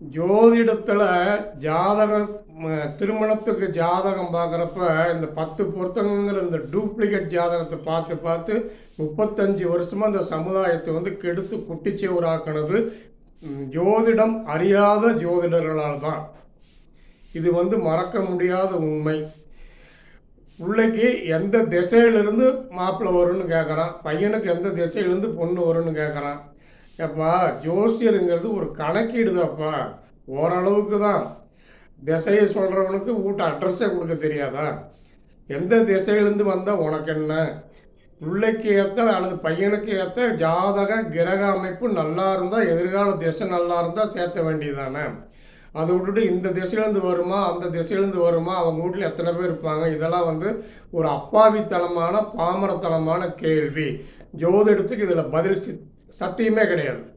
ஜோதிடத்தில் ஜாதகம் திருமணத்துக்கு ஜாதகம் பார்க்குறப்ப இந்த பத்து பொருத்தங்கிற இந்த டூப்ளிகேட் ஜாதகத்தை பார்த்து பார்த்து முப்பத்தஞ்சு வருஷமாக இந்த சமுதாயத்தை வந்து கெடுத்து குட்டிச்சேவராக்கினது ம், ஜோதிடம் அறியாத ஜோதிடர்களால் தான். இது வந்து மறக்க முடியாத உண்மை. பிள்ளைக்கு எந்த திசையிலிருந்து மாப்பிள்ளை வரும்னு கேட்குறான் பையனுக்கு எந்த திசையிலேருந்து பொண்ணு வரும்னு கேட்குறான். ஏப்பா ஜோசியருங்கிறது ஒரு கணக்கீடு தான்ப்பா ஓரளவுக்கு தான் திசையை சொல்கிறவனுக்கு வீட்டு அட்ரஸே கொடுக்க தெரியாதா? எந்த திசையிலேருந்து வந்தால் உனக்கு என்ன? பிள்ளைக்கு ஏற்ற அல்லது பையனுக்கு ஏற்ற ஜாதக கிரக அமைப்பு நல்லா இருந்தால் எதிர்கால திசை நல்லா இருந்தால் சேர்த்த வேண்டியதானே அதை விட்டுட்டு இந்த திசையிலேருந்து வருமா அந்த திசையிலேருந்து வருமா அவங்க வீட்டில் எத்தனை பேர் இருப்பாங்க? இதெல்லாம் வந்து ஒரு அப்பாவித்தனமான பாமரத்தனமான கேள்வி. ஜோதிடத்துக்கு இதில் பதில் சத்தியமே கிடையாது.